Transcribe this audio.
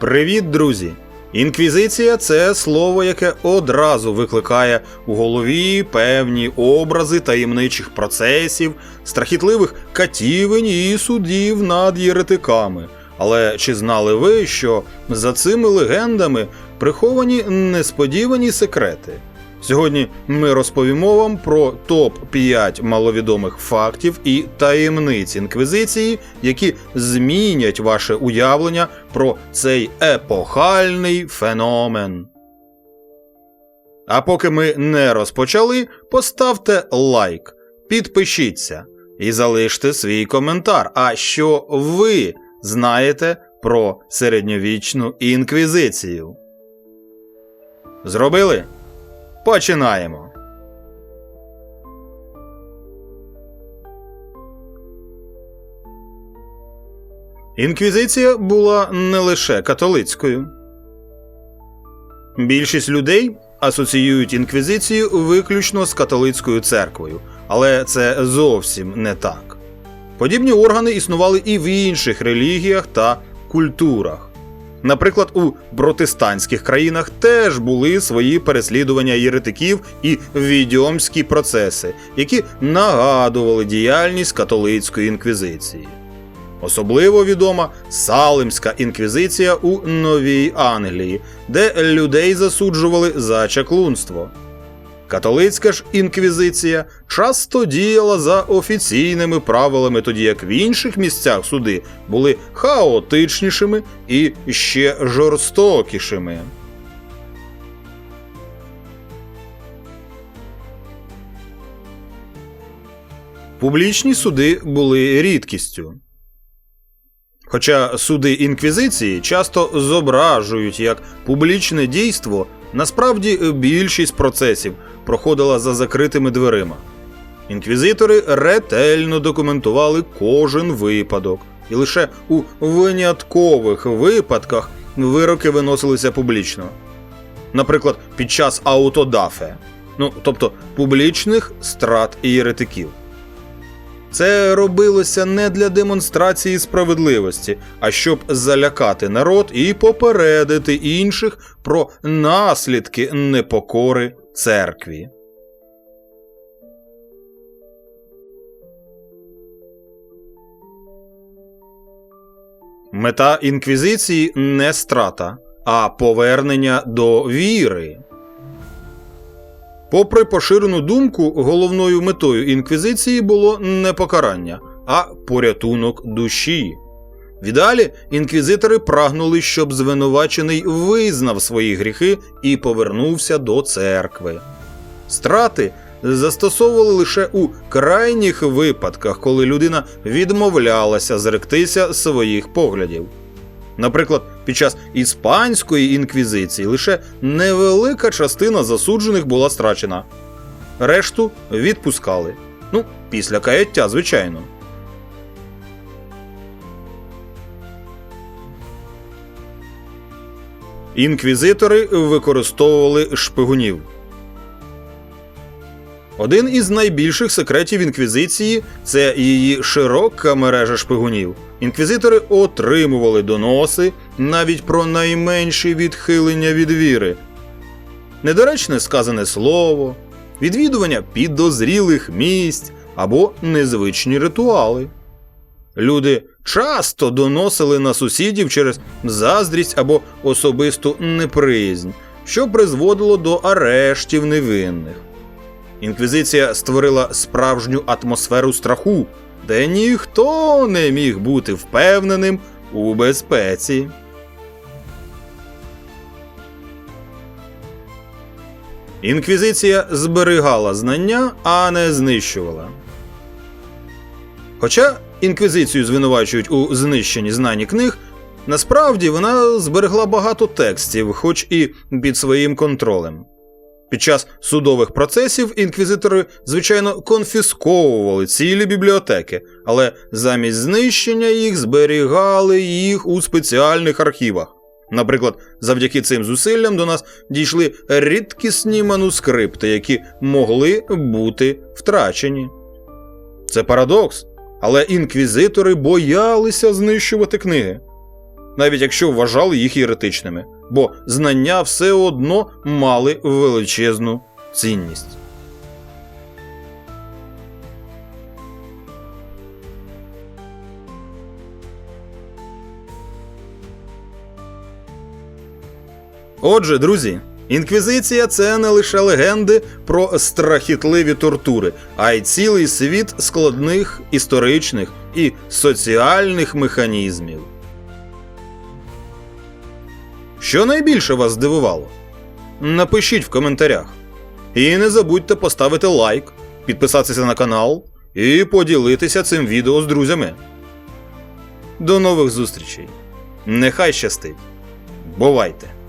Привіт, друзі! Інквізиція це слово, яке одразу викликає у голові певні образи таємничих процесів, страхітливих катівень і судів над єретиками. Але чи знали ви, що за цими легендами приховані несподівані секрети? Сьогодні ми розповімо вам про топ-5 маловідомих фактів і таємниць інквізиції, які змінять ваше уявлення про цей епохальний феномен. А поки ми не розпочали, поставте лайк, підпишіться і залиште свій коментар. А що ви знаєте про середньовічну інквізицію? Зробили? Починаємо. Інквізиція була не лише католицькою. Більшість людей асоціюють інквізицію виключно з католицькою церквою, але це зовсім не так. Подібні органи існували і в інших релігіях та культурах. Наприклад, у протестантських країнах теж були свої переслідування єретиків і відьомські процеси, які нагадували діяльність католицької інквізиції. Особливо відома Салимська інквізиція у Новій Англії, де людей засуджували за чаклунство. Католицька ж інквізиція часто діяла за офіційними правилами, тоді як в інших місцях суди були хаотичнішими і ще жорстокішими. Публічні суди були рідкістю. Хоча суди інквізиції часто зображують як публічне дійство, насправді більшість процесів проходила за закритими дверима. Інквізитори ретельно документували кожен випадок, і лише у виняткових випадках вироки виносилися публічно. Наприклад, під час аутодафе, ну тобто публічних страт і єретиків. Це робилося не для демонстрації справедливості, а щоб залякати народ і попередити інших про наслідки непокори церкві. Мета інквізиції не страта, а повернення до віри. Попри поширену думку, головною метою інквізиції було не покарання, а порятунок душі. В ідеалі інквізитори прагнули, щоб звинувачений визнав свої гріхи і повернувся до церкви. Страти застосовували лише у крайніх випадках, коли людина відмовлялася зректися своїх поглядів. Наприклад, під час іспанської інквізиції лише невелика частина засуджених була страчена, решту відпускали. Ну, після каяття, звичайно. Інквізитори використовували шпигунів. Один із найбільших секретів інквізиції це її широка мережа шпигунів. Інквізитори отримували доноси навіть про найменші відхилення від віри, недоречне сказане слово, відвідування підозрілих місць або незвичні ритуали. Люди часто доносили на сусідів через заздрість або особисту неприязнь, що призводило до арештів невинних. Інквізиція створила справжню атмосферу страху, де ніхто не міг бути впевненим у безпеці. Інквізиція зберігала знання, а не знищувала. Хоча інквізицію звинувачують у знищенні знань книг, насправді вона зберегла багато текстів, хоч і під своїм контролем. Під час судових процесів інквізитори, звичайно, конфісковували цілі бібліотеки, але замість знищення їх зберігали їх у спеціальних архівах. Наприклад, завдяки цим зусиллям до нас дійшли рідкісні манускрипти, які могли бути втрачені. Це парадокс, але інквізитори боялися знищувати книги. Навіть якщо вважали їх єретичними, бо знання все одно мали величезну цінність. Отже, друзі, інквізиція це не лише легенди про страхітливі тортури, а й цілий світ складних історичних і соціальних механізмів. Що найбільше вас здивувало? Напишіть в коментарях. І не забудьте поставити лайк, підписатися на канал і поділитися цим відео з друзями. До нових зустрічей. Нехай щастить. Бувайте!